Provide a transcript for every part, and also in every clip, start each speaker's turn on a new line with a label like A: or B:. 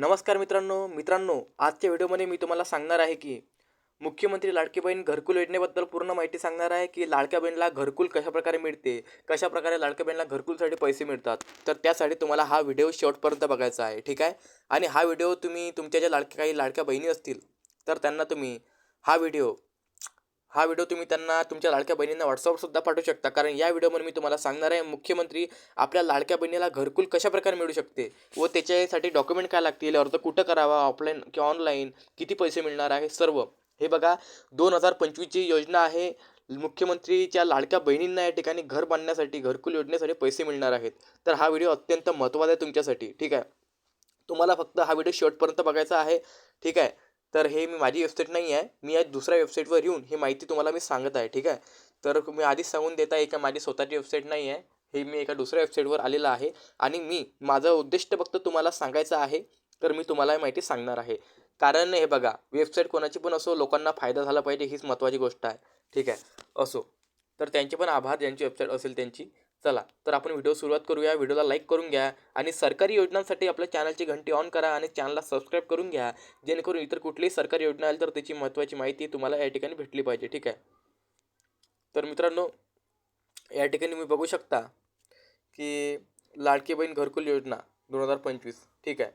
A: नमस्कार मित्रांनो मित्रांनो आजच्या व्हिडिओमध्ये मी तुम्हाला सांगणार आहे की मुख्यमंत्री लाडकी बहीण घरकुल योजनेबद्दल पूर्ण माहिती सांगणार आहे की लाडक्या बहिणीला घरकुल कशाप्रकारे मिळते कशाप्रकारे लाडक्या बहिणीला घरकुलसाठी पैसे मिळतात. तर त्यासाठी तुम्हाला हा व्हिडिओ शेवटपर्यंत बघायचा आहे ठीक आहे? आणि हा व्हिडिओ तुम्ही तुमच्या ज्या लाडक्या काही लाडक्या बहिणी असतील तर त्यांना तुम्ही हा व्हिडिओ हा व्हिडिओ तुम्ही त्यांना तुमच्या लाडक्या बहिणींना व्हॉट्सअपसुद्धा पाठवू शकता. कारण या व्हिडिओमध्ये मी तुम्हाला सांगणार आहे मुख्यमंत्री आपल्या लाडक्या बहिणीला घरकुल कशाप्रकारे मिळू शकते व त्याच्यासाठी डॉक्युमेंट काय लागतील अर्ज कुठं करावा ऑफलाईन किंवा ऑनलाईन किती पैसे मिळणार आहे सर्व. हे बघा दोन हजार पंचवीसची योजना आहे. मुख्यमंत्रीच्या लाडक्या बहिणींना या ठिकाणी घर बांधण्यासाठी घरकुल योजनेसाठी पैसे मिळणार आहेत. तर हा व्हिडिओ अत्यंत महत्त्वाचा आहे तुमच्यासाठी. ठीक आहे? तुम्हाला फक्त हा व्हिडिओ शेवटपर्यंत बघायचा आहे. ठीक आहे? तर हे मी माझी वेबसाईट नाही आहे मी या दुसऱ्या वेबसाईटवर येऊन ही माहिती तुम्हाला मी सांगत आहे ठीक आहे? तर मी आधीच सांगून देत आहे का माझी स्वतःची वेबसाईट नाही आहे हे मी एका दुसऱ्या वेबसाईटवर आलेलं आहे आणि मी माझं उद्दिष्ट फक्त तुम्हाला सांगायचं आहे तर मी तुम्हाला ही माहिती सांगणार आहे. कारण हे बघा वेबसाईट कोणाची पण असो लोकांना फायदा झाला पाहिजे हीच महत्त्वाची गोष्ट आहे ठीक आहे? असो. तर त्यांचे पण आभार ज्यांची वेबसाईट असेल त्यांची. चला तर आपण व्हिडिओ सुरुवात करूया. व्हिडिओला लाईक करून घ्या आणि सरकारी योजनांसाठी आपल्या चॅनलची घंटी ऑन करा आणि चॅनलला सबस्क्राईब करून घ्या. जेणेकरून इतर कुठलीही सरकारी योजना आली तर त्याची महत्त्वाची माहिती तुम्हाला या ठिकाणी भेटली पाहिजे ठीक आहे? तर मित्रांनो या ठिकाणी तुम्ही बघू शकता की लाडकी बहीण घरकुल योजना दोन हजार पंचवीस ठीक आहे?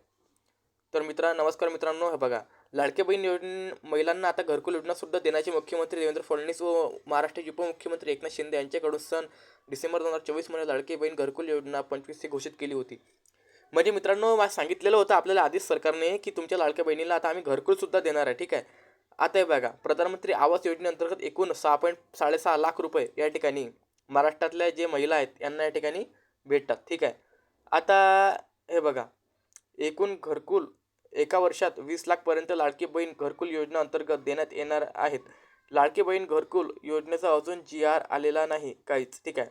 A: तर मित्रा नमस्कार मित्रांनो हे बघा. लाडके बहीण योजने महिलांना आता घरकुल योजनासुद्धा देण्याचे मुख्यमंत्री देवेंद्र फडणवीस व महाराष्ट्राचे उपमुख्यमंत्री एकनाथ शिंदे यांच्याकडून सन डिसेंबर दोन हजार चोवीसमध्ये लाडकी बहीण घरकुल योजना पंचवीसची घोषित केली होती. म्हणजे मित्रांनो मला सांगितलेलं होतं आपल्याला आधीच सरकारने की तुमच्या लाडक्या बहिणीला आता आम्ही घरकुलसुद्धा देणार आहे ठीक आहे? आता हे बघा प्रधानमंत्री आवास योजनेअंतर्गत एकूण सहा पॉईंट साडेसहा लाख रुपये या ठिकाणी महाराष्ट्रातल्या जे महिला आहेत यांना या ठिकाणी भेटतात ठीक आहे? आता हे बघा एकूण घरकुल एका वर्षात वीस लाखपर्यंत लाडकी बहीण घरकुल योजना अंतर्गत देण्यात येणार आहेत. लाडकी बहीण घरकुल योजनेचा अजून जी आर आलेला नाही काहीच. ठीक आहे.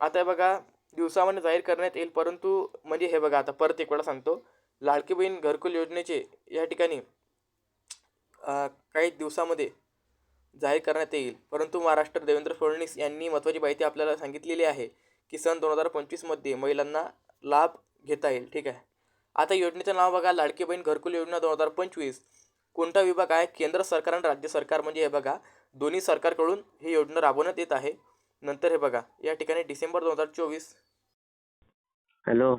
A: आता हे बघा दिवसामध्ये जाहीर करण्यात येईल परंतु म्हणजे हे बघा आता परत एक वेळा सांगतो. लाडकी बहीण घरकुल योजनेचे या ठिकाणी काही दिवसामध्ये जाहीर करण्यात येईल. परंतु महाराष्ट्र देवेंद्र फडणवीस यांनी महत्त्वाची माहिती आपल्याला सांगितलेली आहे की सन दोन हजार पंचवीसमध्ये महिलांना लाभ घेता येईल. ठीक आहे. आता योजनेचं नाव बघा लाडकी बहीण घरकुल योजना दोन हजार पंचवीस. कोणता विभाग आहे? केंद्र सरकार आणि राज्य सरकार म्हणजे हे बघा दोन्ही सरकारकडून ही योजना राबवण्यात येत आहे. नंतर हे बघा या ठिकाणी डिसेंबर दोन हजार चोवीस.
B: हॅलो.